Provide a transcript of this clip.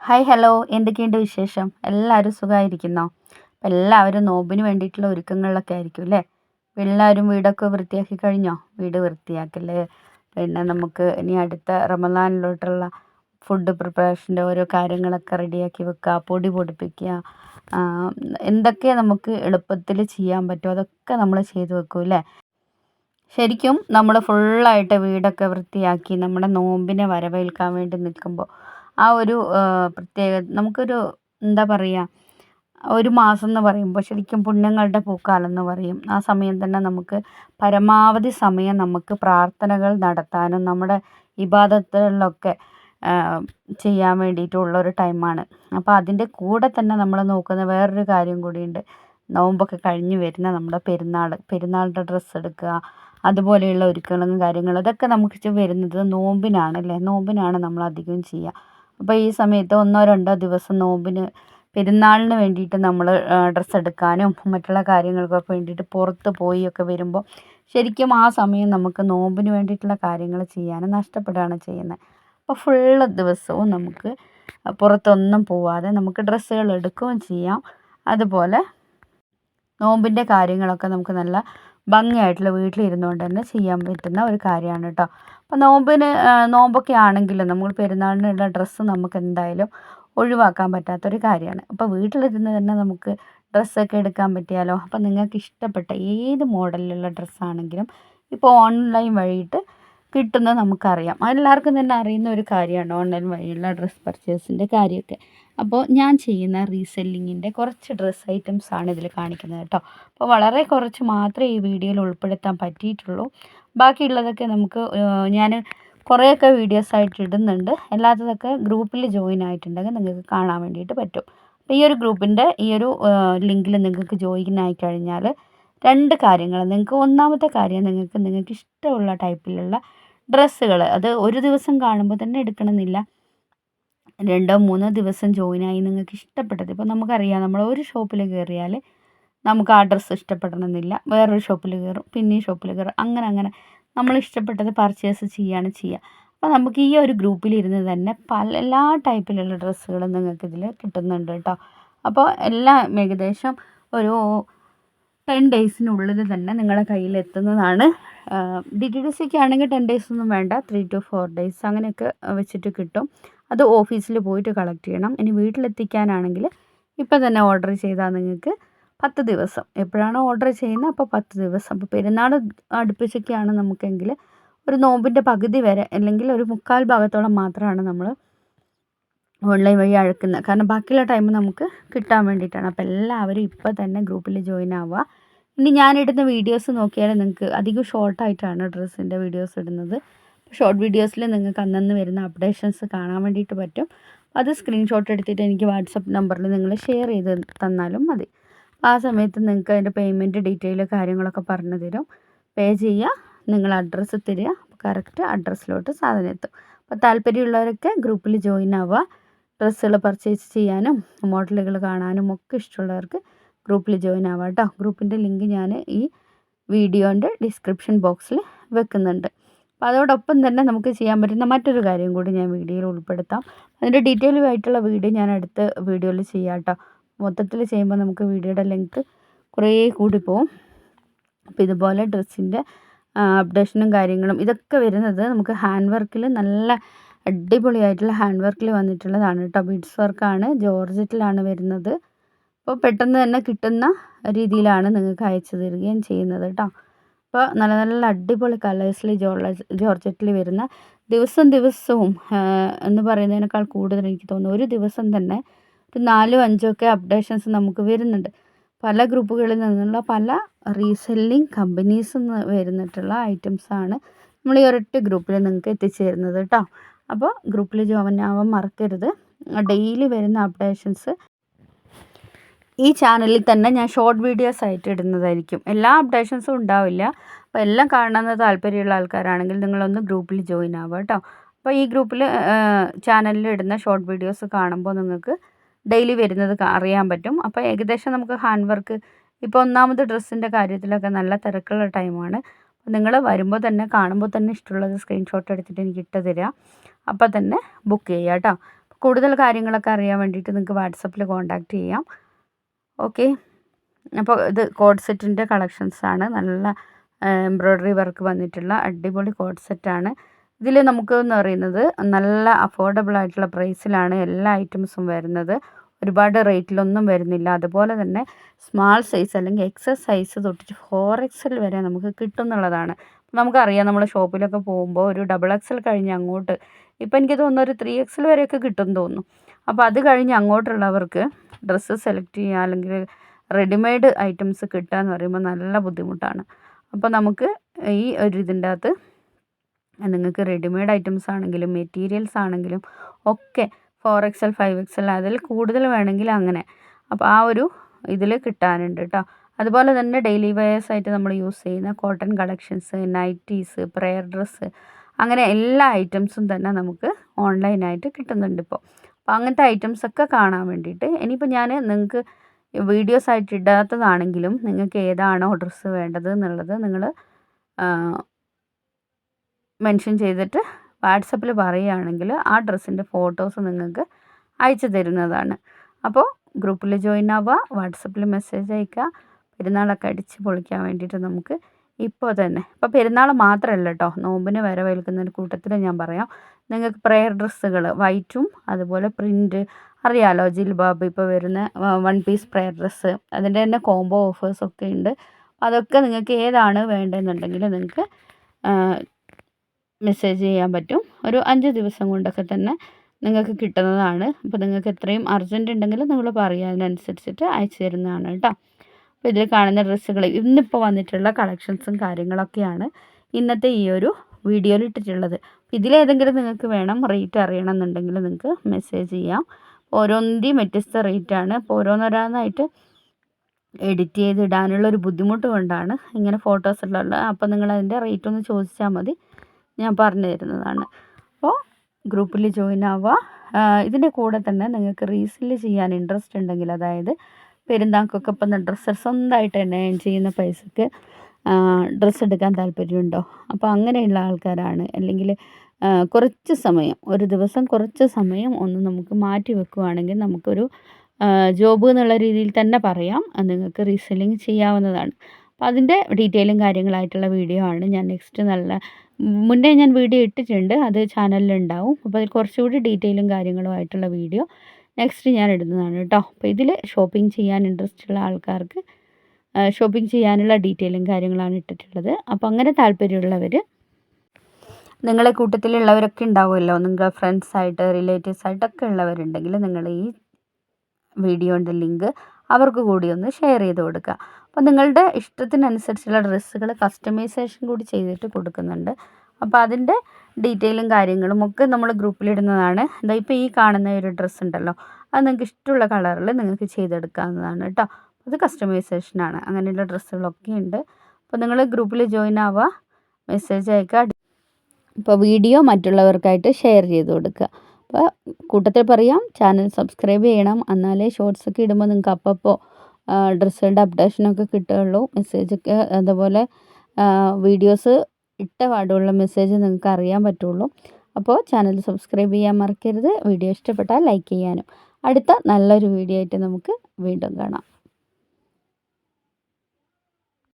Hi hello. എന്തൊക്കെയുണ്ട് വിശേഷം? എല്ലാവരും സുഖമായിരിക്കുന്നോ എല്ലാവരും നോമ്പിന് വേണ്ടിയിട്ടുള്ള ഒരുക്കങ്ങളിലൊക്കെ ആയിരിക്കും അല്ലേ? എല്ലാവരും വീടൊക്കെ വൃത്തിയാക്കി കഴിഞ്ഞോ? വീട് വൃത്തിയാക്കൽ പിന്നെ നമുക്ക് ഇനി അടുത്ത റമദാനിലോട്ടുള്ള ഫുഡ് പ്രിപ്പറേഷന്റെ ഓരോ കാര്യങ്ങളൊക്കെ റെഡിയാക്കി വെക്കുക പൊടി പൊടിപ്പിക്കുക എന്തൊക്കെ നമുക്ക് എളുപ്പത്തിൽ ചെയ്യാൻ പറ്റുമോ? അതൊക്കെ നമ്മൾ ചെയ്തു വെക്കും അല്ലേ? ശരിക്കും നമ്മൾ ഫുള്ളായിട്ട് വീടൊക്കെ വൃത്തിയാക്കി നമ്മുടെ നോമ്പിനെ വരവേൽക്കാൻ വേണ്ടി നിൽക്കുമ്പോൾ ആ ഒരു പ്രത്യേക നമുക്കൊരു എന്താ പറയുക ഒരു മാസം എന്ന് പറയുമ്പോൾ ശരിക്കും പുണ്യങ്ങളുടെ പൂക്കാലം എന്ന് പറയും. ആ സമയം തന്നെ നമുക്ക് പരമാവധി സമയം നമുക്ക് പ്രാർത്ഥനകൾ നടത്താനും നമ്മുടെ ഇബാദത്തുകളിലൊക്കെ ചെയ്യാൻ വേണ്ടിയിട്ടുള്ള ഒരു ടൈമാണ്. അപ്പോൾ അതിന്റെ കൂടെ തന്നെ നമ്മൾ നോക്കുന്ന വേറൊരു കാര്യം കൂടിയുണ്ട്. നോമ്പൊക്കെ കഴിഞ്ഞ് വരുന്ന നമ്മുടെ പെരുന്നാൾ പെരുന്നാളിന്റെ ഡ്രസ്സ് എടുക്കുക അതുപോലെയുള്ള ഒരുക്കങ്ങളും കാര്യങ്ങളും അതൊക്കെ നമുക്ക് വരുന്നത് നോമ്പിനാണ് അല്ലേ നോമ്പിനാണ് നമ്മൾ അധികം ചെയ്യുക. അപ്പോൾ ഈ സമയത്ത് ഒന്നോ രണ്ടോ ദിവസം നോമ്പിന് പെരുന്നാളിന് വേണ്ടിയിട്ട് നമ്മൾ ഡ്രസ്സ് എടുക്കാനും മറ്റുള്ള കാര്യങ്ങൾക്കൊക്കെ വേണ്ടിയിട്ട് പുറത്ത് പോയി ഒക്കെ വരുമ്പോൾ ശരിക്കും ആ സമയം നമുക്ക് നോമ്പിന് വേണ്ടിയിട്ടുള്ള കാര്യങ്ങൾ ചെയ്യാനും നഷ്ടപ്പെടുകയാണ് ചെയ്യുന്നത് അപ്പോൾ ഫുള്ള് ദിവസവും നമുക്ക് പുറത്തൊന്നും പോവാതെ നമുക്ക് ഡ്രസ്സുകൾ എടുക്കുകയും ചെയ്യാം. അതുപോലെ നോമ്പിന്റെ കാര്യങ്ങളൊക്കെ നമുക്ക് നല്ല ഭംഗിയായിട്ടുള്ള വീട്ടിലിരുന്നുകൊണ്ട് തന്നെ ചെയ്യാൻ പറ്റുന്ന ഒരു കാര്യമാണ് കേട്ടോ. അപ്പോൾ നോമ്പിന് നോമ്പൊക്കെ ആണെങ്കിലും നമ്മൾ പെരുന്നാളിനുള്ള ഡ്രസ്സ് നമുക്ക് എന്തായാലും ഒഴിവാക്കാൻ പറ്റാത്തൊരു കാര്യമാണ്. അപ്പോൾ വീട്ടിലിരുന്ന് തന്നെ നമുക്ക് ഡ്രസ്സൊക്കെ എടുക്കാൻ പറ്റിയാലോ? അപ്പോൾ നിങ്ങൾക്ക് ഇഷ്ടപ്പെട്ട ഏത് മോഡലിലുള്ള ഡ്രസ്സാണെങ്കിലും ഇപ്പോൾ ഓൺലൈൻ വഴിയിട്ട് കിട്ടുന്നത് നമുക്കറിയാം. എല്ലാവർക്കും തന്നെ അറിയുന്ന ഒരു കാര്യമാണ് ഓൺലൈൻ വഴിയുള്ള ഡ്രസ്സ് പർച്ചേസിന്റെ കാര്യമൊക്കെ. അപ്പോൾ ഞാൻ ചെയ്യുന്ന റീസെല്ലിങ്ങിന്റെ കുറച്ച് ഡ്രസ്സ് ഐറ്റംസ് ആണ് ഇതിൽ കാണിക്കുന്നത് കേട്ടോ. അപ്പോൾ വളരെ കുറച്ച് മാത്രമേ ഈ വീഡിയോയിൽ ഉൾപ്പെടുത്താൻ പറ്റിയിട്ടുള്ളൂ. ബാക്കിയുള്ളതൊക്കെ നമുക്ക് ഞാൻ കുറേയൊക്കെ വീഡിയോസ് ആയിട്ട് ഇടുന്നുണ്ട്. അല്ലാത്തതൊക്കെ ഗ്രൂപ്പിൽ ജോയിൻ ആയിട്ടുണ്ടെങ്കിൽ നിങ്ങൾക്ക് കാണാൻ വേണ്ടിയിട്ട് പറ്റും. അപ്പോൾ ഈ ഒരു ഗ്രൂപ്പിന്റെ ഈ ഒരു ലിങ്കിൽ നിങ്ങൾക്ക് ജോയിൻ ആയി കഴിഞ്ഞാൽ രണ്ട് കാര്യങ്ങൾ. നിങ്ങൾക്ക് ഒന്നാമത്തെ കാര്യം നിങ്ങൾക്ക് നിങ്ങൾക്ക് ഇഷ്ടമുള്ള ടൈപ്പിലുള്ള ഡ്രസ്സുകൾ അത് ഒരു ദിവസം കാണുമ്പോൾ തന്നെ എടുക്കണമെന്നില്ല. രണ്ടോ മൂന്നോ ദിവസം ജോയിൻ ആയി നിങ്ങൾക്ക് ഇഷ്ടപ്പെട്ടത്. ഇപ്പോൾ നമുക്കറിയാം നമ്മൾ ഒരു ഷോപ്പിൽ കയറിയാൽ നമുക്ക് ആ ഡ്രസ്സ് ഇഷ്ടപ്പെടണമെന്നില്ല. വേറൊരു ഷോപ്പിൽ കയറും പിന്നെയും ഷോപ്പിൽ കയറും. അങ്ങനെ അങ്ങനെ നമ്മൾ ഇഷ്ടപ്പെട്ടത് പർച്ചേസ് ചെയ്യുകയാണ് ചെയ്യുക. അപ്പോൾ നമുക്ക് ഈ ഒരു ഗ്രൂപ്പിലിരുന്ന് തന്നെ പല എല്ലാ ടൈപ്പിലുള്ള ഡ്രസ്സുകളും നിങ്ങൾക്ക് ഇതിൽ കിട്ടുന്നുണ്ട് കേട്ടോ. അപ്പോൾ എല്ലാം ഏകദേശം ഒരു ടെൻ ഡേയ്സിനുള്ളിൽ തന്നെ നിങ്ങളുടെ കയ്യിൽ എത്തുന്നതാണ് ഡി ടി ഡി സിക്ക് ആണെങ്കിൽ ടെൻ ഡേയ്സ് ഒന്നും വേണ്ട. ത്രീ ടു ഫോർ ഡേയ്സ് അങ്ങനെയൊക്കെ വെച്ചിട്ട് കിട്ടും. അത് ഓഫീസിൽ പോയിട്ട് കളക്ട് ചെയ്യണം. ഇനി വീട്ടിലെത്തിക്കാനാണെങ്കിൽ ഇപ്പം തന്നെ ഓർഡർ ചെയ്താൽ നിങ്ങൾക്ക് പത്ത് ദിവസം. എപ്പോഴാണോ ഓർഡർ ചെയ്യുന്നത് അപ്പോൾ പത്ത് ദിവസം. അപ്പോൾ പെരുന്നാൾ അടുപ്പിച്ചൊക്കെയാണ് നമുക്കെങ്കിൽ ഒരു നോമ്പിന്റെ പകുതി വരെ അല്ലെങ്കിൽ ഒരു മുക്കാൽ ഭാഗത്തോളം മാത്രമാണ് നമ്മൾ ഓൺലൈൻ വഴി അഴക്കുന്നത് കാരണം ബാക്കിയുള്ള ടൈം നമുക്ക് കിട്ടാൻ വേണ്ടിയിട്ടാണ്. അപ്പോൾ എല്ലാവരും ഇപ്പോൾ തന്നെ ഗ്രൂപ്പിൽ ജോയിൻ ആവുക. ഇനി ഞാനിടുന്ന വീഡിയോസ് നോക്കിയാൽ നിങ്ങൾക്ക് അധികം ഷോർട്ടായിട്ടാണ് ഡ്രസ്സിന്റെ വീഡിയോസ് ഇടുന്നത്. ഷോർട്ട് വീഡിയോസിൽ നിങ്ങൾക്ക് അന്നന്ന് വരുന്ന അപ്ഡേഷൻസ് കാണാൻ വേണ്ടിയിട്ട് പറ്റും. അത് സ്ക്രീൻഷോട്ട് എടുത്തിട്ട് എനിക്ക് വാട്സപ്പ് നമ്പറിൽ നിങ്ങൾ ഷെയർ ചെയ്ത് തന്നാലും മതി. ആ സമയത്ത് നിങ്ങൾക്ക് അതിന്റെ പേയ്മെന്റ് ഡീറ്റെയിൽ കാര്യങ്ങളൊക്കെ പറഞ്ഞു തരും. പേ ചെയ്യുക നിങ്ങൾ അഡ്രസ്സ് തരിക കറക്റ്റ് അഡ്രസ്സിലോട്ട് സാധനം എത്തും. അപ്പോൾ താല്പര്യമുള്ളവരൊക്കെ ഗ്രൂപ്പിൽ ജോയിൻ ആവുക. ഡ്രസ്സുകൾ പർച്ചേസ് ചെയ്യാനും മോഡലുകൾ കാണാനും ഒക്കെ ഇഷ്ടമുള്ളവർക്ക് ഗ്രൂപ്പിൽ ജോയിൻ ആവാം കേട്ടോ ഗ്രൂപ്പിന്റെ ലിങ്ക് ഞാൻ ഈ വീഡിയോന്റെ ഡിസ്ക്രിപ്ഷൻ ബോക്സിൽ വെക്കുന്നുണ്ട്. അപ്പോൾ അതോടൊപ്പം തന്നെ നമുക്ക് ചെയ്യാൻ പറ്റുന്ന മറ്റൊരു കാര്യം കൂടി ഞാൻ വീഡിയോയിൽ ഉൾപ്പെടുത്താം. അതിന്റെ ഡീറ്റെയിൽ ആയിട്ടുള്ള വീഡിയോ ഞാൻ അടുത്ത വീഡിയോയിൽ ചെയ്യാം കേട്ടോ മൊത്തത്തിൽ ചെയ്യുമ്പോൾ നമുക്ക് വീഡിയോയുടെ ലെങ്ത്ത് കുറേ കൂടി പോവും. അപ്പോൾ ഇതുപോലെ ഡ്രസ്സിന്റെ അപ്ഡേഷനും കാര്യങ്ങളും ഇതൊക്കെ വരുന്നത് നമുക്ക് ഹാൻഡ് വർക്കിൽ നല്ല അടിപൊളിയായിട്ടുള്ള ഹാൻഡ് വർക്കിൽ വന്നിട്ടുള്ളതാണ് കേട്ടോ ബീഡ്സ് വർക്കാണ് ജോർജറ്റിലാണ് വരുന്നത്. അപ്പോൾ പെട്ടെന്ന് തന്നെ കിട്ടുന്ന രീതിയിലാണ് നിങ്ങൾക്ക് അയച്ചു തരികയും ചെയ്യുന്നത് കേട്ടോ അപ്പോൾ നല്ല നല്ല അടിപൊളി കളേഴ്സിൽ ജോർജ് ജോർജറ്റിൽ വരുന്ന ദിവസം ദിവസവും എന്ന് പറയുന്നതിനേക്കാൾ കൂടുതൽ എനിക്ക് തോന്നുന്നു ഒരു ദിവസം തന്നെ ഒരു നാലും അഞ്ചും ഒക്കെ അപ്ഡേഷൻസ് നമുക്ക് വരുന്നുണ്ട്. പല ഗ്രൂപ്പുകളിൽ നിന്നുള്ള പല റീസെല്ലിംഗ് കമ്പനീസ് വരുന്നിട്ടുള്ള ഐറ്റംസാണ് നമ്മൾ ഈ ഒരൊറ്റ ഗ്രൂപ്പിൽ നിങ്ങൾക്ക് എത്തിച്ചേരുന്നത് കേട്ടോ അപ്പോൾ ഗ്രൂപ്പിൽ ജോയിൻ ആവാൻ മറക്കരുത്. ഡെയിലി വരുന്ന അപ്ഡേഷൻസ് ഈ ചാനലിൽ തന്നെ ഞാൻ ഷോർട്ട് വീഡിയോസ് ആയിട്ട് ഇടുന്നതായിരിക്കും. എല്ലാ അപ്ഡേഷൻസും ഉണ്ടാവില്ല. അപ്പോൾ എല്ലാം കാണണമെന്ന് താല്പര്യമുള്ള ആൾക്കാരാണെങ്കിൽ നിങ്ങളൊന്ന് ഗ്രൂപ്പിൽ ജോയിൻ ആവുക കേട്ടോ അപ്പോൾ ഈ ഗ്രൂപ്പിൽ ചാനലിൽ ഇടുന്ന ഷോർട്ട് വീഡിയോസ് കാണുമ്പോൾ നിങ്ങൾക്ക് ഡെയിലി വരുന്നത് അറിയാൻ പറ്റും. അപ്പോൾ ഏകദേശം നമുക്ക് ഹാൻഡ് വർക്ക് ഇപ്പോൾ ഒന്നാമത് ഡ്രസ്സിന്റെ കാര്യത്തിലൊക്കെ നല്ല തിരക്കുള്ള ടൈമാണ് നിങ്ങൾ വരുമ്പോൾ തന്നെ കാണുമ്പോൾ തന്നെ ഇഷ്ടമുള്ളത് സ്ക്രീൻഷോട്ട് എടുത്തിട്ട് എനിക്ക് ഇട്ട് തരിക അപ്പോൾ തന്നെ ബുക്ക് ചെയ്യുക കേട്ടോ കൂടുതൽ കാര്യങ്ങളൊക്കെ അറിയാൻ വേണ്ടിയിട്ട് നിങ്ങൾക്ക് വാട്സപ്പിൽ കോൺടാക്റ്റ് ചെയ്യാം. ഓക്കെ അപ്പോൾ ഇത് കോഡ് സെറ്റിന്റെ ആണ്. നല്ല എംബ്രോയ്ഡറി വർക്ക് വന്നിട്ടുള്ള അടിപൊളി കോഡ് സെറ്റാണ് ഇതിൽ നമുക്ക് എന്ന് പറയുന്നത് നല്ല അഫോർഡബിൾ ആയിട്ടുള്ള പ്രൈസിലാണ് എല്ലാ ഐറ്റംസും വരുന്നത്. ഒരുപാട് റേറ്റിലൊന്നും വരുന്നില്ല. അതുപോലെ തന്നെ സ്മാൾ സൈസ് അല്ലെങ്കിൽ എക്സസ് സൈസ് തൊട്ടിട്ട് ഫോർ എക്സൽ വരെ നമുക്ക് കിട്ടും എന്നുള്ളതാണ്. നമുക്കറിയാം നമ്മൾ ഷോപ്പിലൊക്കെ പോകുമ്പോൾ ഒരു ഡബിൾ എക്സൽ കഴിഞ്ഞ് അങ്ങോട്ട് ഇപ്പം എനിക്ക് തോന്നുന്നു ഒരു ത്രീ എക്സിൽ വരെയൊക്കെ കിട്ടും തോന്നുന്നു. അപ്പോൾ അത് കഴിഞ്ഞ് അങ്ങോട്ടുള്ളവർക്ക് ഡ്രസ്സ് സെലക്ട് ചെയ്യുക അല്ലെങ്കിൽ റെഡിമെയ്ഡ് ഐറ്റംസ് കിട്ടുക എന്ന് പറയുമ്പോൾ നല്ല ബുദ്ധിമുട്ടാണ്. അപ്പോൾ നമുക്ക് ഈ ഒരു ഇതിന്റെ അകത്ത് നിങ്ങൾക്ക് റെഡിമെയ്ഡ് ഐറ്റംസ് ആണെങ്കിലും മെറ്റീരിയൽസ് ആണെങ്കിലും ഒക്കെ ഫോർ എക്സൽ ഫൈവ് എക്സൽ അതിൽ കൂടുതൽ വേണമെങ്കിൽ അങ്ങനെ. അപ്പോൾ ആ ഒരു ഇതിൽ കിട്ടാനുണ്ട് കേട്ടോ അതുപോലെ തന്നെ ഡെയിലി വെയേഴ്സ് ആയിട്ട് നമ്മൾ യൂസ് ചെയ്യുന്ന cotton collections nighties prayer dress അങ്ങനെ എല്ലാ ഐറ്റംസും തന്നെ നമുക്ക് ഓൺലൈനായിട്ട് കിട്ടുന്നുണ്ട് ഇപ്പോൾ അപ്പോൾ അങ്ങനത്തെ ഐറ്റംസ് ഒക്കെ കാണാൻ വേണ്ടിയിട്ട് ഇനിയിപ്പോൾ ഞാൻ നിങ്ങൾക്ക് വീഡിയോസ് ആയിട്ട് ഇടാത്തതാണെങ്കിലും നിങ്ങൾക്ക് ഏതാണോ ഡ്രസ്സ് വേണ്ടത് എന്നുള്ളത് നിങ്ങൾ മെൻഷൻ ചെയ്തിട്ട് വാട്സപ്പിൽ പറയുകയാണെങ്കിൽ ആ ഡ്രസ്സിന്റെ ഫോട്ടോസ് നിങ്ങൾക്ക് അയച്ചു തരുന്നതാണ്. അപ്പോൾ ഗ്രൂപ്പിൽ ജോയിൻ ആവുക വാട്സപ്പിൽ മെസ്സേജ് അയക്കുക പെരുന്നാളൊക്കെ അടിച്ച് പൊളിക്കാൻ വേണ്ടിയിട്ട് നമുക്ക് ഇപ്പോൾ തന്നെ. ഇപ്പോൾ പെരുന്നാൾ മാത്രമല്ല കേട്ടോ നോമ്പിന് വരവേൽക്കുന്ന ഒരു കൂട്ടത്തിൽ ഞാൻ പറയാം. നിങ്ങൾക്ക് പ്രെയർ ഡ്രസ്സുകൾ വൈറ്റും അതുപോലെ പ്രിന്റ് അറിയാലോ ജിൽബാബ് ഇപ്പോൾ വരുന്ന വൺ പീസ് പ്രെയർ ഡ്രസ്സ്. അതിന്റെ തന്നെ കോംബോ ഓഫേഴ്സ് ഒക്കെ ഉണ്ട്. അതൊക്കെ നിങ്ങൾക്ക് ഏതാണ് വേണ്ടതെന്നുണ്ടെങ്കിൽ നിങ്ങൾക്ക് മെസ്സേജ് ചെയ്യാൻ പറ്റും. ഒരു അഞ്ച് ദിവസം കൊണ്ടൊക്കെ തന്നെ നിങ്ങൾക്ക് കിട്ടുന്നതാണ്. അപ്പോൾ നിങ്ങൾക്ക് എത്രയും അർജന്റ് ഉണ്ടെങ്കിൽ നിങ്ങൾ പറയുക അതിനനുസരിച്ചിട്ട് അയച്ചു തരുന്നതാണ് കേട്ടോ. അപ്പോൾ ഇതിൽ കാണുന്ന ഡ്രസ്സുകൾ ഇന്നിപ്പോൾ വന്നിട്ടുള്ള കളക്ഷൻസും കാര്യങ്ങളൊക്കെയാണ് ഇന്നത്തെ ഈ ഒരു വീഡിയോയിൽ ഇട്ടിട്ടുള്ളത്. ഇതിലേതെങ്കിലും നിങ്ങൾക്ക് വേണം റേറ്റ് അറിയണം എന്നുണ്ടെങ്കിൽ നിങ്ങൾക്ക് മെസ്സേജ് ചെയ്യാം. ഓരോന്നിന്റെയും വ്യത്യസ്ത റേറ്റാണ് അപ്പോൾ ഓരോന്നോരോന്നായിട്ട് എഡിറ്റ് ചെയ്ത് ഇടാനുള്ള ഒരു ബുദ്ധിമുട്ട് കൊണ്ടാണ് ഇങ്ങനെ ഫോട്ടോസ് ഉള്ളത് അപ്പോൾ നിങ്ങൾ അതിന്റെ റേറ്റ് ഒന്ന് ചോദിച്ചാൽ മതി. ഞാൻ പറഞ്ഞു തരുന്നതാണ്. അപ്പോൾ ഗ്രൂപ്പിൽ ജോയിൻ ആവുക. ഇതിന്റെ കൂടെ തന്നെ നിങ്ങൾക്ക് റീസെൽ ചെയ്യാൻ ഇൻട്രസ്റ്റ് ഉണ്ടെങ്കിൽ അതായത് പെരുന്നാൾക്കൊക്കെ ഇപ്പം ഡ്രസ്സ് സ്വന്തമായിട്ട് തന്നെ ചെയ്യുന്ന പൈസക്ക് ഡ്രസ്സ് എടുക്കാൻ താല്പര്യമുണ്ടോ? അപ്പോൾ അങ്ങനെയുള്ള ആൾക്കാരാണ്. അല്ലെങ്കിൽ കുറച്ച് സമയം ഒരു ദിവസം കുറച്ച് സമയം ഒന്ന് നമുക്ക് മാറ്റി വെക്കുകയാണെങ്കിൽ നമുക്കൊരു ജോബ് എന്നുള്ള രീതിയിൽ തന്നെ പറയാം. നിങ്ങൾക്ക് റീസെല്ലിങ് ചെയ്യാവുന്നതാണ്. അപ്പോൾ അതിന്റെ ഡീറ്റെയിലും കാര്യങ്ങളായിട്ടുള്ള വീഡിയോ ആണ് ഞാൻ നെക്സ്റ്റ് നല്ല മുന്നേ ഞാൻ വീഡിയോ ഇട്ടിട്ടുണ്ട്. അത് ചാനലിലുണ്ടാവും. അപ്പോൾ അതിൽ കുറച്ചുകൂടി ഡീറ്റെയിലും കാര്യങ്ങളും ആയിട്ടുള്ള വീഡിയോ നെക്സ്റ്റ് ഞാൻ ഇടുന്നതാണ് കേട്ടോ. അപ്പോൾ ഇതിൽ ഷോപ്പിംഗ് ചെയ്യാൻ ഇൻട്രസ്റ്റ് ഉള്ള ആൾക്കാർക്ക് ഷോപ്പിംഗ് ചെയ്യാനുള്ള ഡീറ്റെയിലും കാര്യങ്ങളാണ് ഇട്ടിട്ടുള്ളത്. അപ്പോൾ അങ്ങനെ താല്പര്യമുള്ളവർ നിങ്ങളെ കൂട്ടത്തിലുള്ളവരൊക്കെ ഉണ്ടാവുമല്ലോ. നിങ്ങളുടെ ഫ്രണ്ട്സ് ആയിട്ട് റിലേറ്റീവ്സ് ആയിട്ടൊക്കെ ഉള്ളവരുണ്ടെങ്കിൽ നിങ്ങൾ ഈ വീഡിയോന്റെ ലിങ്ക് അവർക്ക് കൂടി ഒന്ന് ഷെയർ ചെയ്ത് കൊടുക്കുക. അപ്പോൾ നിങ്ങളുടെ ഇഷ്ടത്തിനനുസരിച്ചുള്ള ഡ്രസ്സുകൾ കസ്റ്റമൈസേഷൻ കൂടി ചെയ്തിട്ട് കൊടുക്കുന്നുണ്ട്. അപ്പോൾ അതിന്റെ ഡീറ്റെയിലും കാര്യങ്ങളും ഒക്കെ നമ്മൾ ഗ്രൂപ്പിലിടുന്നതാണ്. എന്താ ഇപ്പോൾ ഈ കാണുന്ന ഒരു ഡ്രസ്സ് ഉണ്ടല്ലോ അത് നിങ്ങൾക്ക് ഇഷ്ടമുള്ള കളറിൽ നിങ്ങൾക്ക് ചെയ്തെടുക്കാവുന്നതാണ് കേട്ടോ. അത് കസ്റ്റമൈസേഷനാണ് അങ്ങനെയുള്ള ഡ്രസ്സുകളൊക്കെ ഉണ്ട്. അപ്പോൾ നിങ്ങൾ ഗ്രൂപ്പിൽ ജോയിൻ ആവുക മെസ്സേജ് അയക്കുക ഇപ്പോൾ വീഡിയോ മറ്റുള്ളവർക്കായിട്ട് ഷെയർ ചെയ്ത് കൊടുക്കുക. അപ്പോൾ കൂട്ടത്തിൽ പറയാം ചാനൽ സബ്സ്ക്രൈബ് ചെയ്യണം. എന്നാലേ ഷോർട്സ് ഒക്കെ ഇടുമ്പോൾ നിങ്ങൾക്ക് അപ്പോൾ ഡ്രസ്സുകളുടെ അപ്ഡേഷനൊക്കെ കിട്ടുകയുള്ളൂ. മെസ്സേജൊക്കെ അതുപോലെ വീഡിയോസ് ഇട്ട പാടുള്ള മെസ്സേജ് നിങ്ങൾക്ക് അറിയാൻ പറ്റുള്ളൂ. അപ്പോൾ ചാനൽ സബ്സ്ക്രൈബ് ചെയ്യാൻ മറക്കരുത്. വീഡിയോ ഇഷ്ടപ്പെട്ടാൽ ലൈക്ക് ചെയ്യാനും. അടുത്ത നല്ലൊരു വീഡിയോ ആയിട്ട് നമുക്ക് വീണ്ടും കാണാം.